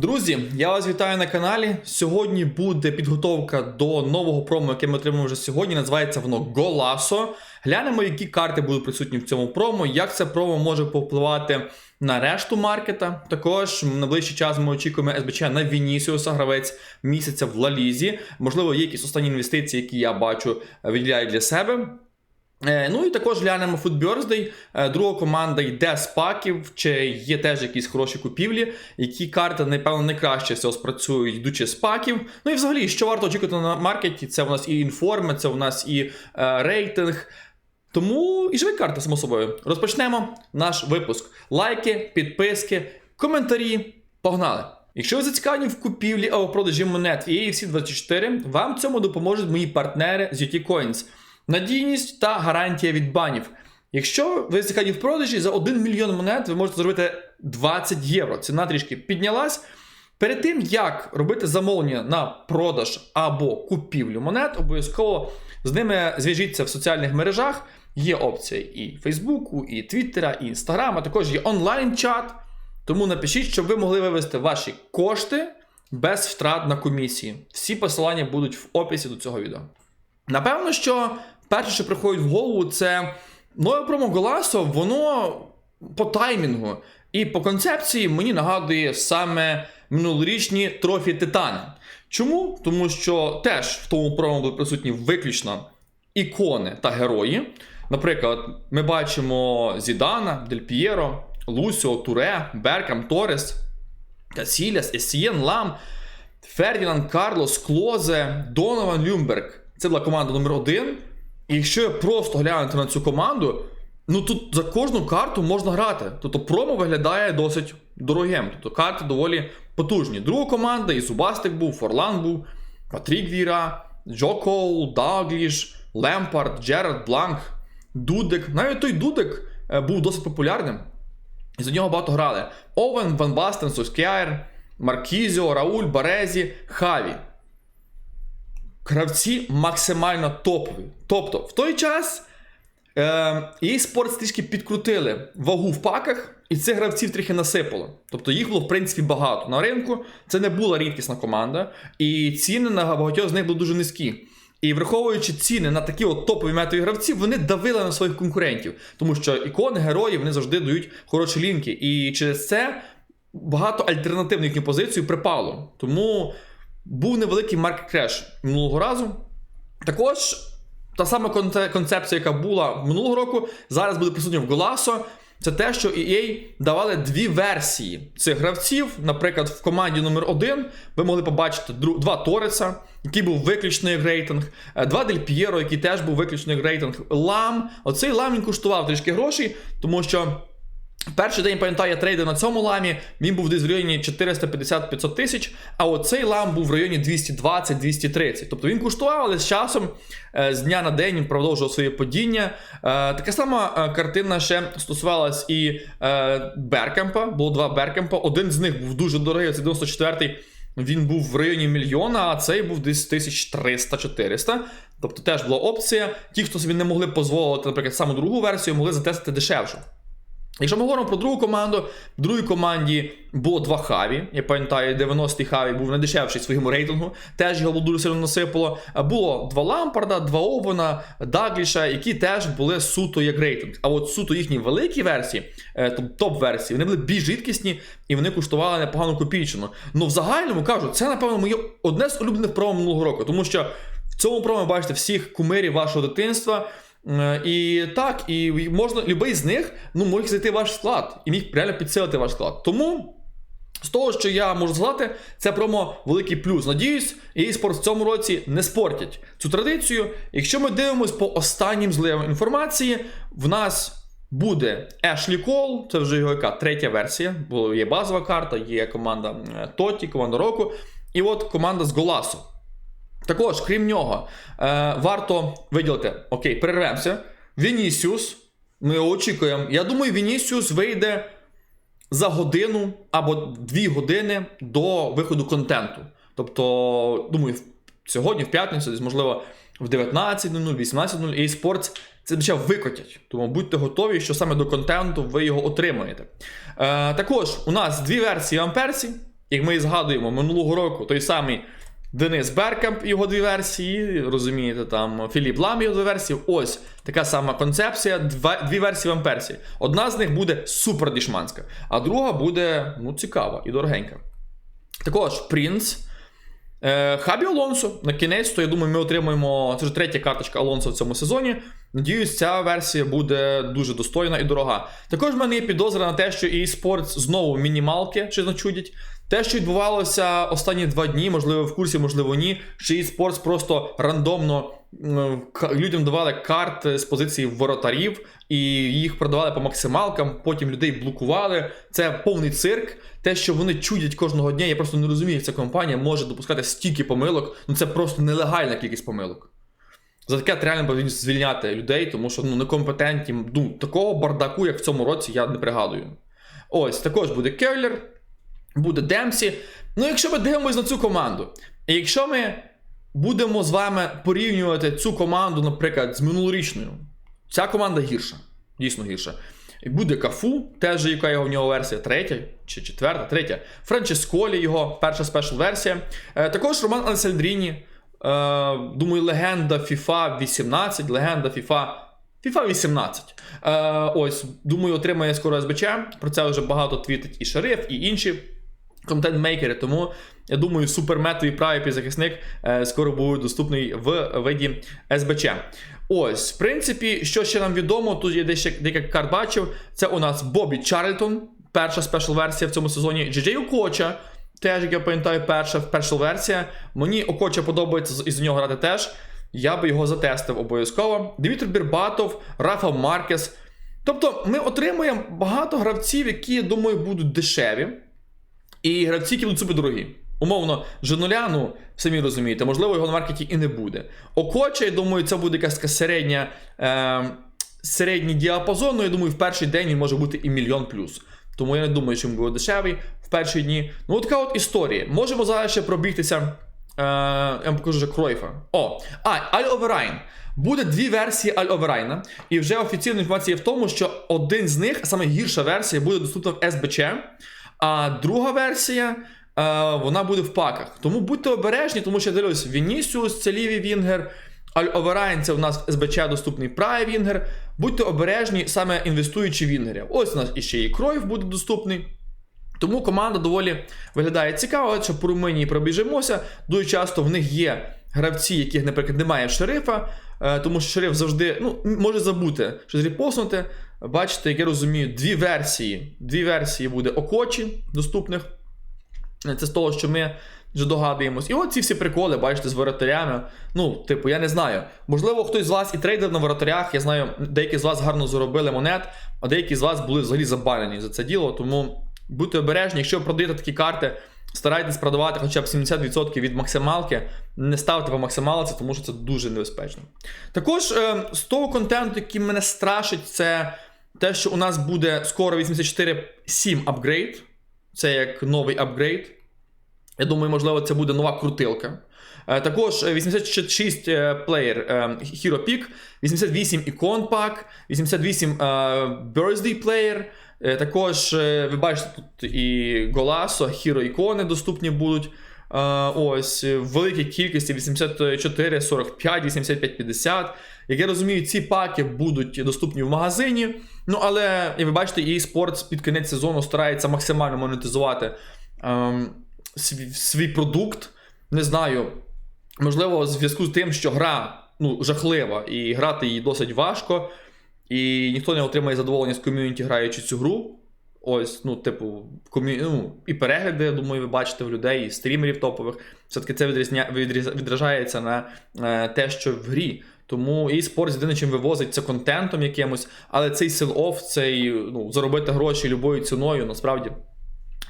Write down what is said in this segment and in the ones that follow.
Друзі, я вас вітаю на каналі. Сьогодні буде підготовка до нового промо, яке ми отримаємо вже сьогодні. Називається воно Голасо. Глянемо, які карти будуть присутні в цьому промо, як це промо може повпливати на решту маркета. Також на ближчий час ми очікуємо СБЧ на Вінісіуса, гравець місяця в Лалізі. Можливо, є якісь останні інвестиції, які я бачу, виділяю для себе. Е, Ну і також глянемо Food. Е, Друга команда йде з паків, чи є теж якісь хороші купівлі, які карти, напевно, найкраще всього спрацюють, йдучи з паків. Ну і взагалі, що варто очікувати на маркеті, це у нас і інформи, це у нас і е, рейтинг. Тому і живі карти, само собою. Розпочнемо наш випуск. Лайки, підписки, коментарі. Погнали! Якщо ви зацікавлені в купівлі або продажі монет EAFC24, вам в цьому допоможуть мої партнери з UT Coins. Надійність та гарантія від банів. Якщо ви зацікавлені в продажі за 1 мільйон монет, ви можете зробити 20 євро. Ціна трішки піднялась. Перед тим, як робити замовлення на продаж або купівлю монет, обов'язково з ними зв'яжіться в соціальних мережах. Є опція і Фейсбуку, і Твіттера, і Інстаграма, також є онлайн-чат. Тому напишіть, щоб ви могли вивести ваші кошти без втрат на комісії. Всі посилання будуть в описі до цього відео. Напевно, що перше, що приходить в голову, це нове промо Голасо, воно по таймінгу і по концепції мені нагадує саме минулорічні трофі Титани. Чому? Тому що теж в тому промо були присутні виключно ікони та герої. Наприклад, ми бачимо Зідана, Дель П'єро, Лусіо, Туре, Беркам, Торес, Касіляс, Есієн, Лам, Фердінанд, Карлос, Клозе, Донован, Люмберг. Це була команда номер один. І якщо просто глянути на цю команду, ну тут за кожну карту можна грати. Тобто промо виглядає досить дорогим. Тобто карти доволі потужні. Друга команда, і Зубастик був, Форлан був, Патрік Віра, Джо Коул, Дагліш, Лемпард, Джерард Бланк, Дудик. Навіть той Дудик е, був досить популярним. І за нього багато грали. Овен, Ван Бастен, Соскяєр, Маркізіо, Рауль, Барезі, Хаві. Гравці максимально топові. Тобто, в той час е, Sports трішки підкрутили вагу в паках, і цих гравців трохи насипало. Тобто їх було, в принципі, багато. На ринку це не була рідкісна команда, і ціни на багатьох з них були дуже низькі. І враховуючи ціни на такі от топові метові гравці, вони давили на своїх конкурентів, тому що ікони, герої вони завжди дають хороші лінки. І через це багато альтернатив на їхню позицію припало. Тому був невеликий маркет креш минулого разу. Також та сама концепція, яка була минулого року, зараз буде присутня в Голасо. Це те, що EA давали дві версії цих гравців. Наприклад, в команді номер 1 ви могли побачити два Тореса, який був виключний рейтинг, е, два Дель П'єро, який теж був виключний рейтинг. Лам. Оцей лам він коштував трішки грошей, тому що. Перший день, пам'ятаю, я трейдив на цьому ламі, він був десь в районі 450-500 тисяч, а оцей лам був в районі 220-230. Тобто він коштував, але з часом, е, з дня на день він продовжував своє падіння. Е, Така сама е, картина ще стосувалась і Беркемпа, було два Беркемпа. Один з них був дуже дорогий, це 94-й. Він був в районі мільйона, а цей був десь 1300-400. Тобто теж була опція. Ті, хто собі не могли дозволити, наприклад, саму другу версію, могли затестити дешевше. Якщо ми говоримо про другу команду, в другій команді було два хаві. Я пам'ятаю, 90-й хаві був найдешевший своєму рейтингу, теж його було дуже сильно насипало. Було два Лампарда, два Овена, Дагліша, які теж були суто як рейтинг. А от суто їхні великі версії, е, топ-версії, вони були більш рідкісні і вони коштували непогану копійчину. Ну в загальному кажу, це напевно моє одне з улюблених промо минулого року, тому що в цьому промо бачите всіх кумирів вашого дитинства. Е, І так, і можна будь-який з них ну, міг зайти в ваш склад і міг реально підсилити ваш склад. Тому. З того, що я можу сказати, це промо великий плюс. Надіюсь, eSports в цьому році не спортять цю традицію. Якщо ми дивимося по останнім зливам інформації, в нас буде Ashley Cole, це вже його яка третя версія, бо є базова карта, є команда е, Тоті, команда року, і от команда з Голасу. Також, крім нього, е, варто виділити, окей, перервемося. Вінісіус. Ми очікуємо. Я думаю, Вінісіус вийде за годину або дві години до виходу контенту. Тобто, думаю, сьогодні, в п'ятницю, десь, можливо, в 19.00, 18.00 eSports це ще викотять. Тому будьте готові, що саме до контенту ви його отримаєте. Е, також у нас дві версії Амперсі. як ми і згадуємо минулого року, той самий Денис Беркамп, його дві версії, розумієте, там Філіп Лам, його дві версії. Ось така сама концепція, два, дві версії в Амперсі. Одна з них буде супер дішманська, а друга буде ну, цікава і дорогенька. Також Принц. Е, Хабі Алонсо. На кінець, то я думаю, ми отримаємо. Це вже третя карточка Алонсо в цьому сезоні. Надіюсь, ця версія буде дуже достойна і дорога. Також в мене є підозра на те, що eSports знову мінімалки чи начудять. Те, що відбувалося останні два дні, можливо, в курсі, можливо, ні. Що eSports просто рандомно людям давали карти з позиції воротарів, і їх продавали по максималкам, потім людей блокували. Це повний цирк. Те, що вони чудять кожного дня, я просто не розумію, як ця компанія може допускати стільки помилок. Ну це просто нелегальна кількість помилок. За таке повинні звільняти людей, тому що ну, некомпетентні. Ну, такого бардаку, як в цьому році, я не пригадую. Ось, також буде Келлер, буде Демсі. Ну, якщо ми дивимося на цю команду, і якщо ми будемо з вами порівнювати цю команду, наприклад, з минулорічною, ця команда гірша, дійсно гірша. І буде Кафу, теж яка його в нього версія, третя чи четверта, третя. Франческолі, його перша спешл версія. Е, також Роман Ансельдріні. Е, думаю, легенда FIFA 18, легенда FIFA. FIFA 18. Е, ось, думаю, отримає скоро СБЧ. Про це вже багато твітить і Шериф, і інші контент-мейкери. Тому я думаю, суперметовий правий півзахисник е, скоро буде доступний в виді СБЧ. Ось, в принципі, що ще нам відомо, тут є дещо декілька карт бачив. Це у нас Бобі Чарльтон, перша спешл версія в цьому сезоні. Джей Окоча, теж, як я пам'ятаю, перша перша версія. Мені Окоча подобається із нього грати теж. Я би його затестив обов'язково. Дмитро Бірбатов, Рафа Маркес. Тобто, ми отримуємо багато гравців, які, я думаю, будуть дешеві. І гравці, які будуть супердорогі. Умовно, Женоля, ну, самі розумієте, можливо, його на маркеті і не буде. Окоча, я думаю, це буде якась така середня, е, середній діапазон, ну, я думаю, в перший день він може бути і мільйон плюс. Тому я не думаю, що він буде дешевий в перші дні. Ну, от така от історія. Можемо зараз ще пробігтися. Е, я вам покажу вже Кройфа. О, а, Аль Оверайн. Буде дві версії Аль Оверайна. І вже офіційна інформація є в тому, що один з них, а саме гірша версія, буде доступна в СБЧ, а друга версія. е, Вона буде в паках. Тому будьте обережні, тому що я дивлюсь, Вінісіус, це лівий Вінгер, Аль Оверайн це у нас СБЧ доступний правий Вінгер. Будьте обережні, саме інвестуючи Вінгерів. Ось у нас іще і Кройф буде доступний. Тому команда доволі виглядає цікаво, якщо по Румунії пробіжимося. Дуже часто в них є гравці, яких, наприклад, немає шерифа, е, тому що шериф завжди ну, може забути щось репостнути. Бачите, як я розумію, дві версії. Дві версії буде окочі доступних. Це з того, що ми вже догадуємось. І от ці всі приколи, бачите, з воротарями. Ну, типу, я не знаю. Можливо, хтось з вас і трейдер на воротарях. Я знаю, деякі з вас гарно заробили монет, а деякі з вас були взагалі забанені за це діло. Тому будьте обережні, якщо ви продаєте такі карти, старайтесь продавати хоча б 70% від максималки. Не ставте по максималці, тому що це дуже небезпечно. Також е, з того контенту, який мене страшить, це те, що у нас буде скоро 84.7 апгрейд. Це як новий апгрейд. Я думаю, можливо, це буде нова крутилка. Е, Також е, 86 е, плеєр е, Hero Peak, 88 ікон пак, 88 е, Birthday Player. Також ви бачите тут і Голасо, Hero ікони доступні будуть. Ось в великій кількості 84, 45, 85, 50. Як я розумію, ці паки будуть доступні в магазині. Ну, але, як ви бачите, EA Sports під кінець сезону старається максимально монетизувати ем, свій, свій продукт. Не знаю, можливо, в зв'язку з тим, що гра ну, жахлива, і грати її досить важко, і ніхто не отримає задоволення з ком'юніті, граючи цю гру. Ось, ну, типу, ком'ю... ну, і перегляди, я думаю, ви бачите в людей, і стрімерів топових. Все-таки це відрізня... відріз... відражається на е, те, що в грі. Тому e-спорт єдине, чим вивозить, це контентом якимось, але цей сел-офф, цей ну, заробити гроші любою ціною, насправді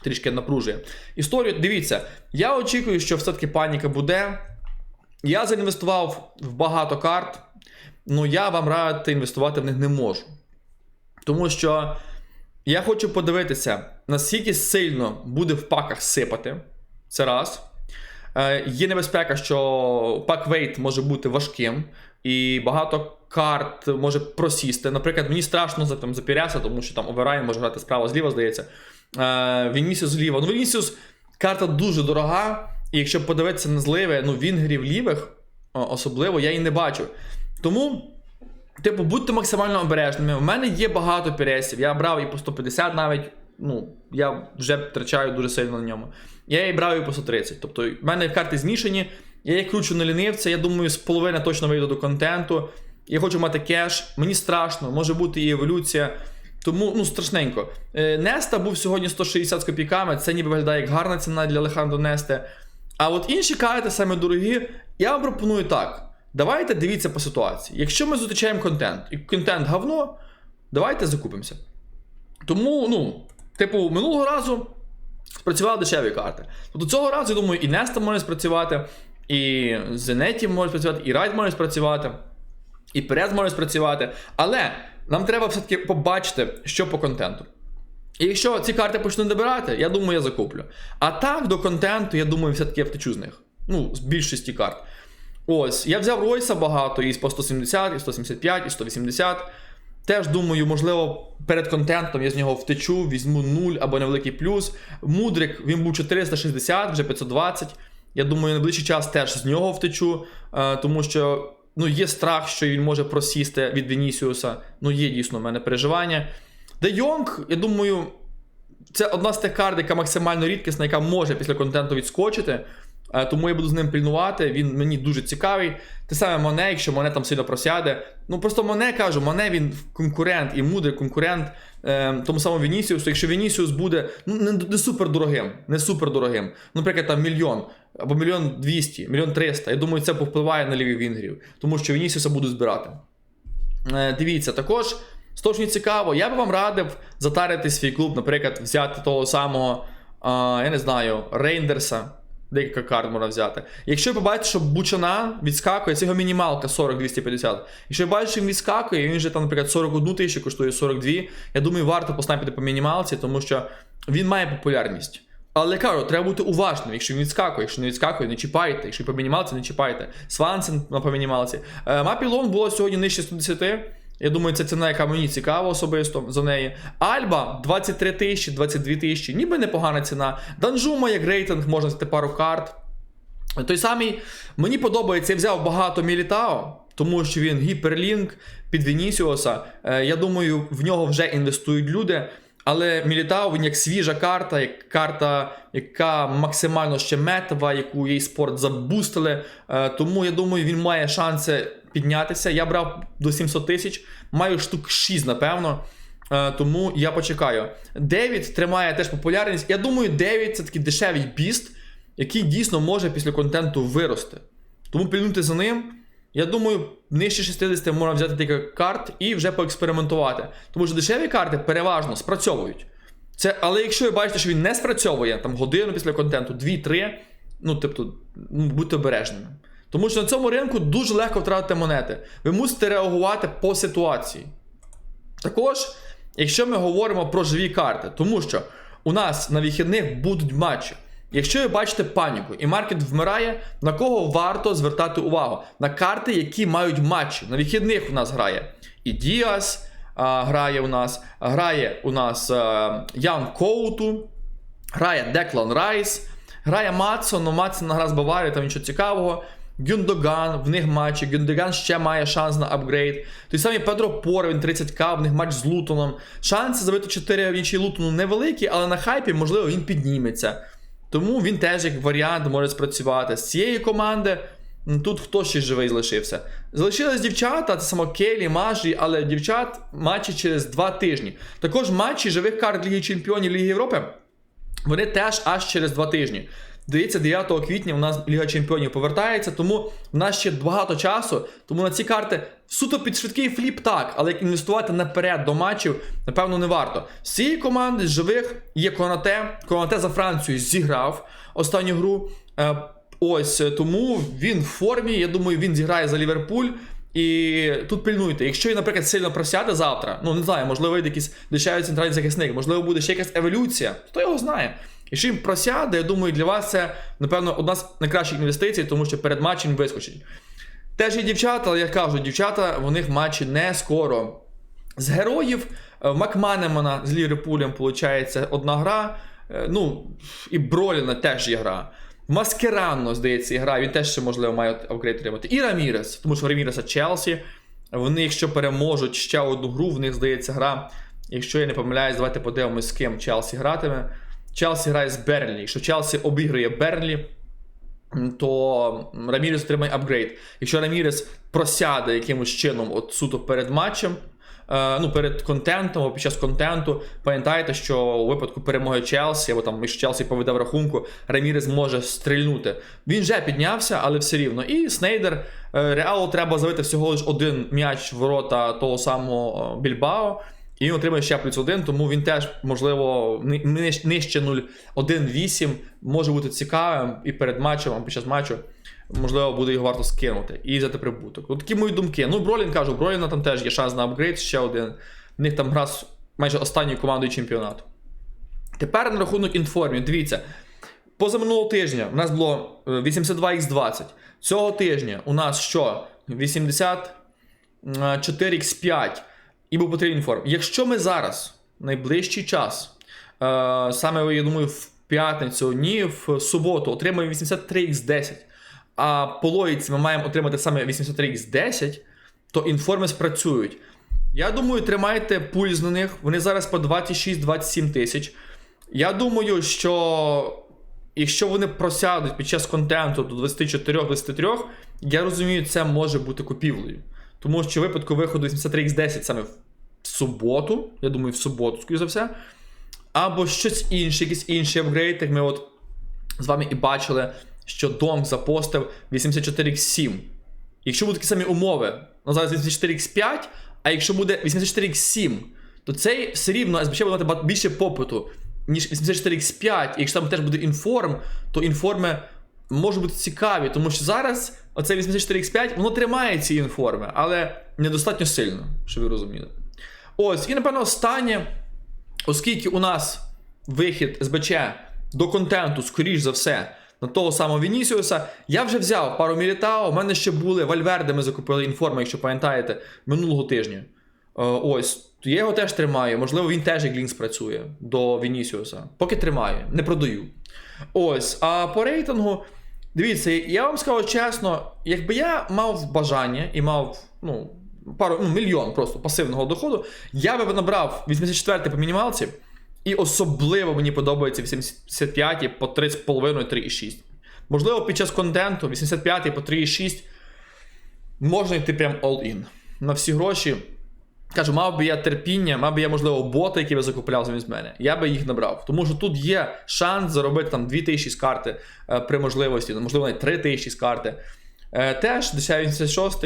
трішки напружує. Історію, дивіться, я очікую, що все-таки паніка буде. Я заінвестував в багато карт, але я вам радити інвестувати в них не можу. Тому що я хочу подивитися, наскільки сильно буде в паках сипати. Це раз. Е, є небезпека, що пак-вейт може бути важким, і багато карт може просісти. Наприклад, мені страшно за, там, за Піряса, тому що там Оверайн може грати справа зліва, здається. Е, Вінісіус зліва. Ну, Вінісіус Карта дуже дорога, і якщо подивитися на зливи, ну вінгерів лівих, особливо, я її не бачу. Тому. Типу, будьте максимально обережними. У мене є багато пересів. Я брав і по 150 навіть. Ну, я вже втрачаю дуже сильно на ньому. Я її брав і по 130. Тобто, в мене карти змішані. Я їх кручу на лінивця. Я думаю, з половини точно вийду до контенту. Я хочу мати кеш. Мені страшно, може бути і еволюція. Тому ну страшненько. Е, Неста був сьогодні 160 з копійками. Це ніби виглядає як гарна ціна для Алехандро Нести. А от інші карти, саме дорогі, я вам пропоную так. Давайте дивіться по ситуації. Якщо ми зустрічаємо контент, і контент говно, давайте закупимося. Тому, ну, типу, минулого разу спрацювали дешеві карти. Тобто цього разу, я думаю, і Неста може спрацювати, і Зенеті може спрацювати, і Райд може спрацювати, і Перез може спрацювати. Але нам треба все-таки побачити, що по контенту. І якщо ці карти почну добирати, я думаю, я закуплю. А так, до контенту, я думаю, все-таки я втечу з них. Ну, з більшості карт. Ось, я взяв Ройса багато, і по 170, і 175, і 180. Теж думаю, можливо, перед контентом я з нього втечу, візьму 0 або невеликий плюс. Мудрик, він був 460, вже 520. Я думаю, найближчий час теж з нього втечу, е, тому що ну, є страх, що він може просісти від Вінісіуса. Ну, є дійсно в мене переживання. Де Йонг, я думаю, це одна з тих карт, яка максимально рідкісна, яка може після контенту відскочити. Е, Тому я буду з ним пильнувати. Він мені дуже цікавий. Те саме Моне, якщо Моне там сильно просяде. Ну просто Моне кажу, Моне він конкурент і мудрий конкурент е, тому самому Вінісіусу. Якщо Вінісіус буде ну не, не супер дорогим, не супер дорогим. Наприклад, там мільйон або мільйон двісті, мільйон триста. Я думаю, це повпливає на ліві вінгерів, тому що Вінісіуса будуть збирати. Е, дивіться, також. Що цікаво, я би вам радив затарити свій клуб, наприклад, взяти того самого, а, я не знаю, Рейндерса. Декілька карт можна взяти. Якщо ви побачите, що Бучана відскакує, це його мінімалка 40-250. Якщо ви бачите, що він відскакує, і він вже там, наприклад, 41 тисячу коштує 42, я думаю, варто поснайпити по мінімалці, тому що він має популярність. Але кажу, треба бути уважним, якщо він відскакує, якщо не відскакує, не чіпайте, якщо по мінімалці, не чіпайте. Свансен по мінімалці. Е, Мапілон було сьогодні нижче 110. Я думаю, це ціна, яка мені цікава особисто за неї. Альба 23 тисячі, 22 тисячі, ніби непогана ціна. Данжума як рейтинг, можна взяти пару карт. Той самий, мені подобається, я взяв багато Мілітао, тому що він гіперлінк під Вінісіуса. Е, Я думаю, в нього вже інвестують люди. Але Мілітао він як свіжа карта, як карта, яка максимально ще метова, яку їй спорт забустили. Е, Тому я думаю, він має шанси піднятися. Я брав до 700 тисяч, маю штук 6, напевно. Е, Тому я почекаю. Девід тримає теж популярність. Я думаю, Девід це такий дешевий біст, який дійсно може після контенту вирости. Тому пильнуйте за ним. Я думаю, нижче 60 можна взяти декілька карт і вже поекспериментувати. Тому що дешеві карти переважно спрацьовують. Це, але якщо ви бачите, що він не спрацьовує там годину після контенту, 2-3, ну тобто, ну, будьте обережними. Тому що на цьому ринку дуже легко втратити монети. Ви мусите реагувати по ситуації. Також, якщо ми говоримо про живі карти, тому що у нас на вихідних будуть матчі. Якщо ви бачите паніку і маркет вмирає, на кого варто звертати увагу? На карти, які мають матчі. На вихідних у нас грає і Діас а, грає у нас, грає у нас а, Ян Коуту, грає Деклан Райс, грає Матсон, но Матсон гра з Баварією, там нічого цікавого. Гюндоган, в них матчі. Гюндоган ще має шанс на апгрейд. Той самий Педро Поро, він 30к, в них матч з Лутоном. Шанси забити 4 в іншій Лутону невеликі, але на хайпі, можливо, він підніметься. Тому він теж як варіант може спрацювати. З цієї команди тут хто ще живий залишився. Залишились дівчата, це само Келі, Мажі, але дівчат матчі через 2 тижні. Також матчі живих карт Ліги Чемпіонів Ліги Європи. Вони теж аж через 2 тижні. Дивіться, 9 квітня у нас Ліга Чемпіонів повертається, тому в нас ще багато часу. Тому на ці карти суто під швидкий фліп так, але як інвестувати наперед до матчів, напевно, не варто. З цієї команди з живих є Конате. Конате за Францію зіграв останню гру. Е, Ось е, тому він в формі. Я думаю, він зіграє за Ліверпуль. І тут пильнуйте, якщо він, наприклад, сильно просяде завтра, ну не знаю, можливо, вийде якийсь дешевий центральний захисник, можливо, буде ще якась еволюція, хто його знає. Якщо він просяде, я думаю, для вас це, напевно, одна з найкращих інвестицій, тому що перед матчем вискочить. Теж є дівчата, але я кажу, дівчата, в них матчі не скоро. З героїв е, Макманемана з Ліверпулем, виходить, одна гра. Е, Ну, і Броліна теж є гра. Маскеранно, здається, є гра, він теж ще, можливо, має апгрейд отримати. І Рамірес, тому що Раміреса Челсі. Вони, якщо переможуть ще одну гру, в них здається гра. Якщо я не помиляюсь, давайте подивимось, з ким Челсі гратиме. Челсі грає з Берлі. Якщо Челсі обігрує Берлі, то Рамірес отримає апгрейд. Якщо Рамірес просяде якимось чином от суто перед матчем, е, ну, перед контентом або під час контенту, пам'ятайте, що у випадку перемоги Челсі, або там якщо Челсі поведе в рахунку, Рамірес може стрільнути. Він вже піднявся, але все рівно. І Снейдер е, Реалу треба забити всього лиш один м'яч в ворота того самого е, Більбао. І він отримує ще плюс один, тому він теж, можливо, нижче 0-1-8 може бути цікавим і перед матчем, або під час матчу, можливо, буде його варто скинути і взяти прибуток. От такі мої думки. Ну, Бролін кажу, Броліна там теж є шанс на апгрейд, ще один. В них там гра майже останньою командою чемпіонату. Тепер на рахунок інформів. Дивіться, позаминулого тижня у нас було е, 82x20. Цього тижня у нас що? 84x5. І був потрібен інформ. Якщо ми зараз, найближчий час, е, саме я думаю, в п'ятницю, ні, в суботу отримаємо 83x10, а по логіці ми маємо отримати саме 83x10, то інформи спрацюють. Я думаю, тримайте пульс на них. Вони зараз по 26-27 тисяч. Я думаю, що якщо вони просядуть під час контенту до 24-23, я розумію, це може бути купівлею. Тому що випадку виходу 83x10 саме в суботу, я думаю, в суботу, скоріше за все, або щось інше, якийсь інший апгрейд, як ми от з вами і бачили, що Донг запостив 84x7. Якщо будуть такі самі умови, ну зараз 84x5, а якщо буде 84x7, то цей все рівно СБЧ буде мати більше попиту, ніж 84x5. І якщо там теж буде інформ, то інформи можуть бути цікаві, тому що зараз оце 84x5, воно тримає ці інформи, але недостатньо сильно, щоб ви розуміли. Ось, і напевно останнє, оскільки у нас вихід СБЧ до контенту, скоріш за все, на того самого Вінісіуса, я вже взяв пару Мілітао, у мене ще були Вальверде, ми закупили інформи, якщо пам'ятаєте, минулого тижня. Е, Ось, я його теж тримаю. Можливо, він теж як лінк спрацює до Вінісіуса. Поки тримаю, не продаю. Ось, а по рейтингу, дивіться, я вам скажу чесно, якби я мав бажання і мав, ну, пару, ну, мільйон просто пасивного доходу, я би набрав 84 по мінімалці, і особливо мені подобається 85 по 3,5, 3,6. Можливо, під час контенту 85 по 3,6 можна йти прям all-in. На всі гроші. Кажу, мав би я терпіння, мав би я, можливо, боти, які ви закупляв замість мене. Я би їх набрав. Тому що тут є шанс заробити там 2000 з карти е, при можливості, ну, можливо, навіть 3000 з карти. Е, теж 86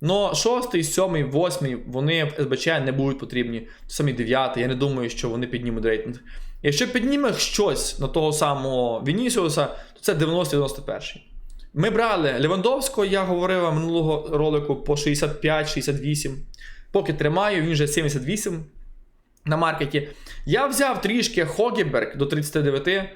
Но 6, 7, 8, вони в СБЧ не будуть потрібні. Самі 9, я не думаю, що вони піднімуть рейтинг. Якщо підніме щось на того самого Вінісіуса, то це 90-91. Ми брали Левандовського, я говорив минулого ролику по 65-68. Поки тримаю, він вже 78 на маркеті. Я взяв трішки Хогіберг до 39. Е,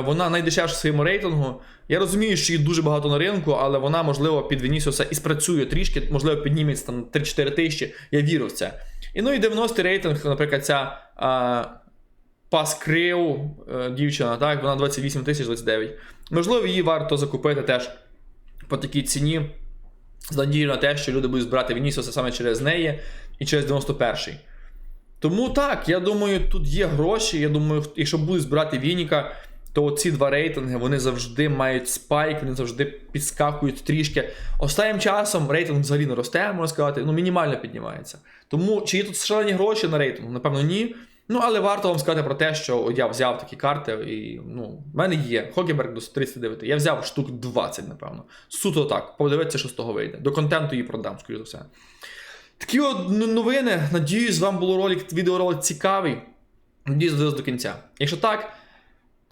Вона найдешевша в своєму рейтингу. Я розумію, що їх дуже багато на ринку, але вона, можливо, під Вінісіуса і спрацює трішки, можливо, підніметься там 3-4 тисячі. Я вірю в це. І ну і 90 рейтинг, наприклад, ця а, Паскрив, е, дівчина, так, вона 28 тисяч 29. Можливо, її варто закупити теж по такій ціні. З надією на те, що люди будуть збирати Вінісіуса саме через неї і через 91-й. Тому так, я думаю, тут є гроші. Я думаю, якщо будуть збирати Вініка, то ці два рейтинги вони завжди мають спайк, вони завжди підскакують трішки. Останнім часом рейтинг взагалі не росте, можна сказати, ну мінімально піднімається. Тому чи є тут шалені гроші на рейтингу? Напевно, ні. Ну, але варто вам сказати про те, що я взяв такі карти, і ну, в мене є Хогеберг до 39. Я взяв штук 20, напевно. Суто так, подивитися, що з того вийде. До контенту її продам, скоріше за все. Такі от новини. Надіюсь, вам було ролик, відеоролик цікавий. Надіюсь, додивились до кінця. Якщо так,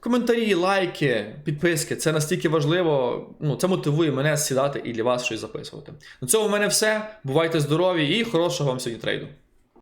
коментарі, лайки, підписки це настільки важливо. Ну, це мотивує мене сідати і для вас щось записувати. На цьому в мене все. Бувайте здорові і хорошого вам сьогодні трейду.